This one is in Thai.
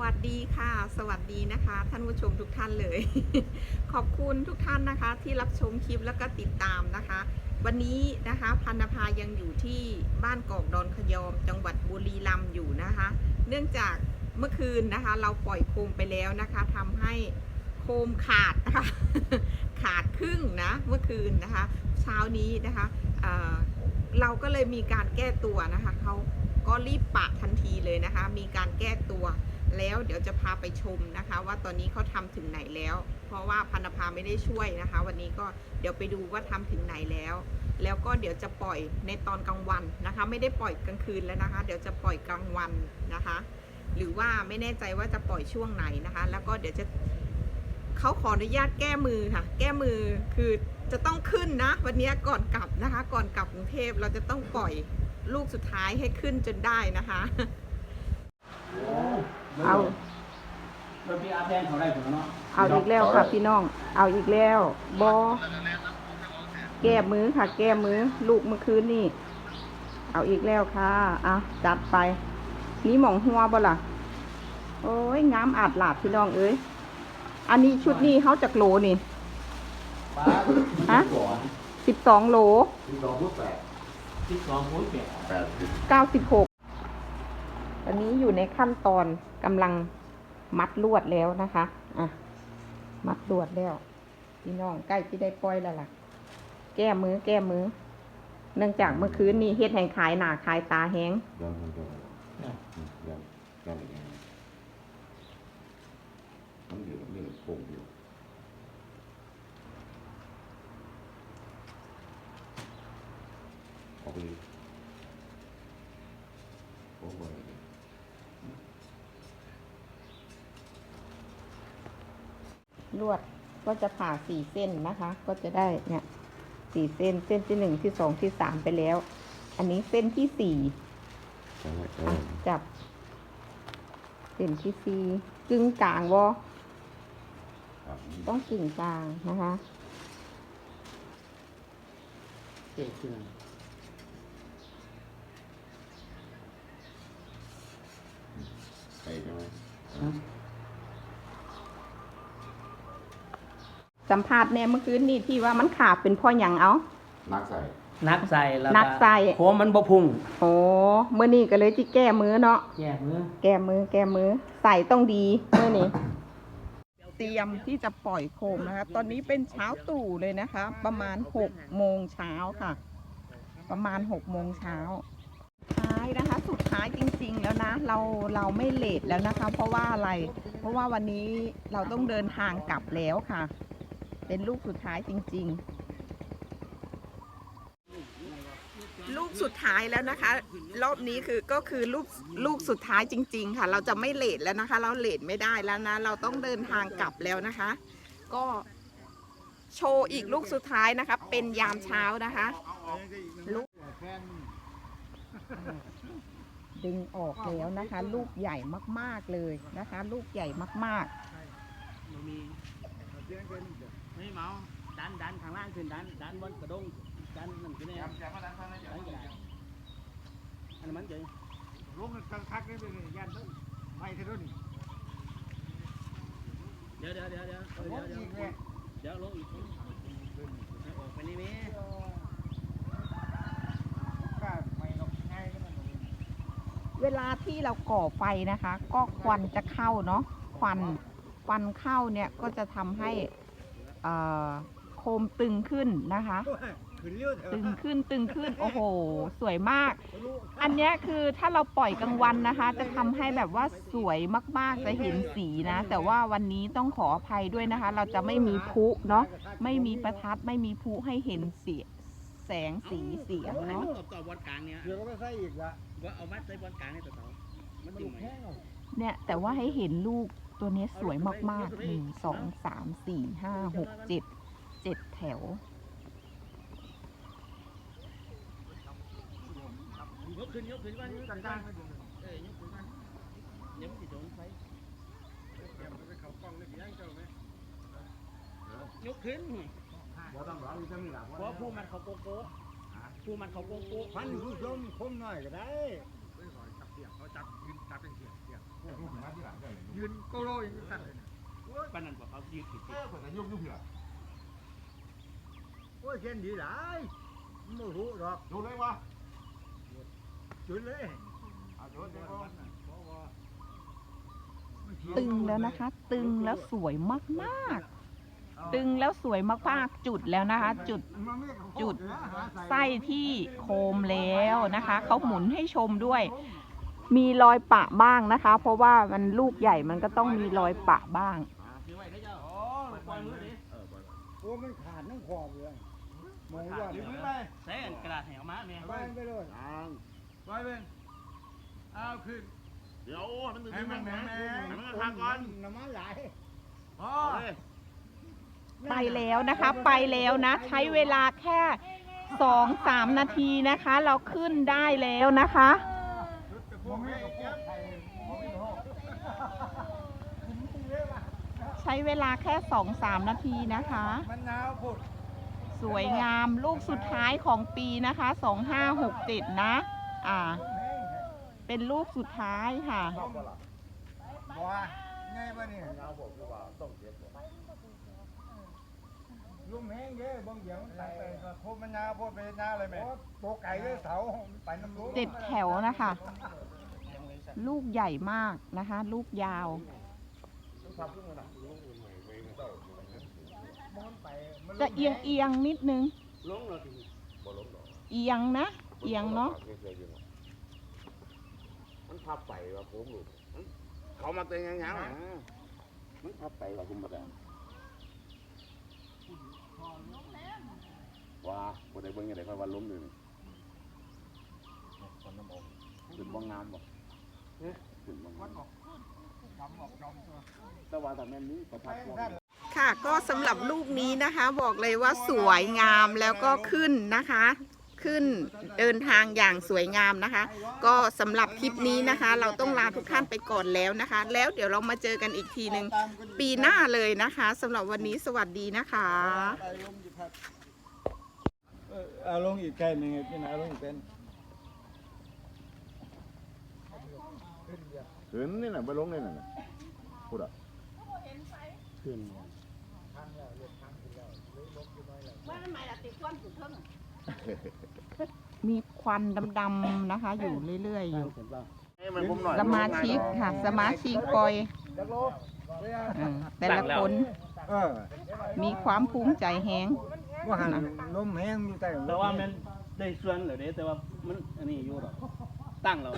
วัสดีค่ะ สวัสดีนะคะ ท่านผู้ชมทุกท่านเลย ขอบคุณทุกท่านนะคะ ที่รับชมคลิปแล้วก็ติดตามนะคะ วันนี้นะคะพันภายังอยู่ที่บ้านกอกดอนขยอม จังหวัดบุรีรัมย์อยู่นะคะ เนื่องจากเมื่อคืนนะคะ เราปล่อยโคมไปแล้วนะคะทำให้โคมขาดนะคะ ขาดครึ่งนะเมื่อคืนนะคะ เช้านี้นะคะเเราก็เลยมีการแก้ตัวนะคะเขาก็รีบปะทันทีเลยนะคะ มีการแก้ตัว แล้วเดี๋ยวจะพาไปชมนะคะ ว่าตอนนี้เขาทำถึงไหนแล้ว เพราะว่าพันธภาไม่ได้ช่วยนะคะ วันนี้ก็เดี๋ยวไปดูว่าทำถึงไหนแล้ว แล้วก็เดี๋ยวจะปล่อยในตอนกลางวันนะคะ ไม่ได้ปล่อยกลางคืนแล้วนะคะ เดี๋ยวจะปล่อยกลางวันนะคะ หรือว่าไม่แน่ใจว่าจะปล่อยช่วงไหนนะคะ แล้วก็เดี๋ยวจะเขาขออนุญาตแก้มือค่ะ แก้มือคือจะต้องขึ้นนะ วันนี้ก่อนกลับนะคะ ก่อนกลับกรุงเทพเราจะต้องปล่อยลูกสุดท้ายให้ขึ้นจนได้นะคะ เอา รถพี่อาแพงเขาได้ผมเนาะเอาอีกแล้วค่ะพี่น้อง เอาอีกแล้วบอแก้มือค่ะ แก้มือ ลูกเมื่อคืนนี่ เอาอีกแล้วค่ะอะจัดไป นี่หมองหัวบ่ล่ะ โอ้ยงามอาดหลาดพี่น้องเอ้ย อันนี้ชุดนี้เขาจากโหลนี่ ป้าฮะ สิบสองโหล ที่สองรูปแปดที่สองหุ้นเปียแปดสิบเก้าสิบหกต อนนี้อยู่ในขั้นตอนกำลังมัดลวดแล้วนะคะอะมัดลวดแล้วพี่น้องใกล้ที่ได้ปล่อยแล้วล่ะ แก้มือแก้มือ เนื่องจากเมื่อคืนนี้เฮ็ดแห่งขายหนาขายตาแห้งยังยังยังยังยังยังมันอยู่เรื่องโค้งอยู่ออกไปโอ้โห ลวดก็จะผ่าสี่เส้นนะคะ ก็จะได้เนี่ยสี่เส้นเส้นที่หนึ่งที่สองที่สามไปแล้ว อันนี้เส้นที่สี่ใช่ใช่อะจับ เส้นที่สี่กึ่งกลางวอครับต้องกึ่งกลางนะคะเจ็ดเครื่อง ใช่ใช่ไหม สัมภาษณ์แน่เมื่อคืนนี่ที่ว่ามันขาดเป็นเพ่อหยังเอา นักใส่นักใส่แล้วนักใส่ โค้งมันบ่พุ่งโอ้เมื่อนี้ก็เลยที่แก้มือเนาะ แย่มือแก้มือแก้มือใส่ต้องดีเมื่อนี้ เตรียมที่จะปล่อยโคมนะคะ ตอนนี้เป็นเช้าตู่เลยนะคะ ประมาณหกโมงเช้าค่ะ ประมาณหกโมงเช้าท้ายนะคะ สุดท้ายจริงๆแล้วนะ เราเราไม่เลทแล้วนะคะ เพราะว่าอะไร เพราะว่าวันนี้เราต้องเดินทางกลับแล้วค่ะ เป็นลูกสุดท้ายจริง ๆ ลูกสุดท้ายแล้วนะคะ รอบนี้คือก็คือลูกลูกสุดท้ายจริง ๆ ค่ะ เราจะไม่เลทแล้วนะคะ เราเลทไม่ได้แล้วนะ เราต้องเดินทางกลับแล้วนะคะ ก็โชว์อีกลูกสุดท้ายนะคะ เป็นยามเช้านะคะลูกดึงออกแล้วนะคะ ลูกใหญ่มาก ๆเลยนะคะ ลูกใหญ่มากบ่มี ไม่เมา ดันดันข้างล่างขึ้นดันดันบนกระดงดันนั่นคือเนี่ยดันกระดาษอันนั้นมันเจ๋งลงกันคักนี่เป็นยันต้นไม่เท่านี้เดี๋ยวเดี๋ยวเดี๋ยวเดี๋ยวลเดี๋ยวงเดี๋ยวอีกเนี่ยเดี๋ยวลงอีกให้ออกไปนี่แม่ก็ไม่ลงง่ายก็มันๆเวลาที่เราก่อไฟนะคะ ก็ควันจะเข้าเนาะควันควันเข้าเนี่ยก็จะทำให้เอ่อ โคมตึงขึ้นนะคะขึ้นเลี้ยวเถอะตึงขึ้นตึงขึ้นโอ้โห สวยมาก อันเนี้ยคือถ้าเราปล่อยกลางวันนะคะ จะทำให้แบบว่าสวยมากๆจะเห็นสีนะ แต่ว่าวันนี้ต้องขออภัยด้วยนะคะ เราจะไม่มีพลุเนาะไม่มีประทัดไม่มีพลุให้เห็นเสียแสงสีเสียงให้เนาะมันตบต่อบอลกลางเนี่ยเดี๋ยวก็ไปใส่อีกละว่าเอามัดใส่บอลกลางให้ต่อต่อมันมันอยู่ลูกไหมแห้งเนี่ยแต่ว่าให้เห็นลูก ตัวนี้สวยมากๆหนึ่งสองสามสี่ห้าหกเจ็ดเจ็ดแถว ยกขึ้นยกขึ้นว่านี่กลางกลางๆไม่ดูเอ้ยยกขึ้นว่าเดี๋ยวมันจะโดนไฟไปเขากล้องเลยยกขึ้นบ่ต้องรอจะมีหลักเพราะผู้มันเขาโกโก้ผู้มันเขาโกโก้พันผู้ชมคมหน่อยก็ได้เขาจับเสี ยงเขาจับยืนจับเป็นเสียงเสียงมาที่หลังได้เลยยืนโกโลอย่างนี้สั่นเลยนะปานนั้นบอกเขายืดผิดเออคนก็ยุ่งยุ่งเผื่อโอ้ยเช่นดีหลายไม่รู้หรอกดูเลยวะจุดเลยเอาโยนเดี๋ยวก่อนตึงแล้วนะคะ ตึงแล้วสวยมากๆ ตึงแล้วสวยมากๆ จุดแล้วนะคะ จุดจุดไส้ที่โคมแล้วนะคะ เขาหมุนให้ชมด้วย มีรอยปะบ้างนะคะ เพราะว่ามันลูกใหญ่มันก็ต้องมีรอยปะบ้าง โอ้มันขาดทั้งขอบเลยมองว่ายืมไปใส่กระดาษแหวมาแม่ไปไปเลยไปเป็นเอาขึ้น เดี๋ยวมันตื่นให้มันแหม่แหม่ ให้มันทางก่อนน้ำมันไหลพอไปแล้วนะคะ ไปแล้วนะ ใช้เวลาแค่สองสามนาทีนะคะ เราขึ้นได้แล้วนะคะ มองให้กับพวกไทยมองไม่รู้ ใช้เวลาแค่สองสามนาทีนะคะ มันหนาวพุดสวยงามลูกสุดท้ายของปีนะคะสองห้าหกเจ็ดนะ อ่า เป็นลูกสุดท้ายค่ะบัวไงบ้านี่หนาวผมคือว่าต้องเจ็บลุ่มแห้งเด้อบางเดี๋ยวมันไปก็โคมันหนาวพวกไปหนาวเลยแม่โตไก่เลยเสาไปน้ำลุ้เจ็ดแถวนะคะ ลูกใหญ่มากนะคะ ลูกยาว จะเอียงเอียงๆนิดนึงลงแล้วถึงเอียงนะ เอียงเนาะมันพับไปว่าผมลูกมันเขามาเต็งยังยังอะมันพับไปว่าผมมาแต่ว่าบ่ได้เบิ่งยังไงค่อยว่าล้มอยู่นี่ขึ้นบ่งามบ่ขึ้นบ่งามแต่ว่าถ้าแม่นนี้ประทับใจ ค่ะ ก็สำหรับลูกนี้นะคะ บอกเลยว่าสวยงามแล้วก็ขึ้นนะคะ ขึ้นเดินทางอย่างสวยงามนะคะ ก็สำหรับคลิปนี้นะคะ เราต้องลาทุกท่านไปก่อนแล้วนะคะ แล้วเดี๋ยวเรามาเจอกันอีกทีหนึ่งปีหน้าเลยนะคะสำหรับวันนี้สวัสดีนะคะเอาลงอีกแค่หนึ่งพี่นาลงอีกเป็นขึ้นนี่น่ะไปลงนี่น่ะพูดอะขึ้นมีค วันดำๆนะคะ อยู่เรื่อยๆอยู่เห็นป่ะให้มันผมหน่อยสมาชิกค่ะ สมาชิกปอยจักโลเออแต่ละคนเออมีความภูมิใจแฮงว่าหันลมแห้งอยู่แต่แต่ว่ามันได้ส่วนเหรือเด้แต่ว่ามันอันนี้อยู่หรอกตั้งเรา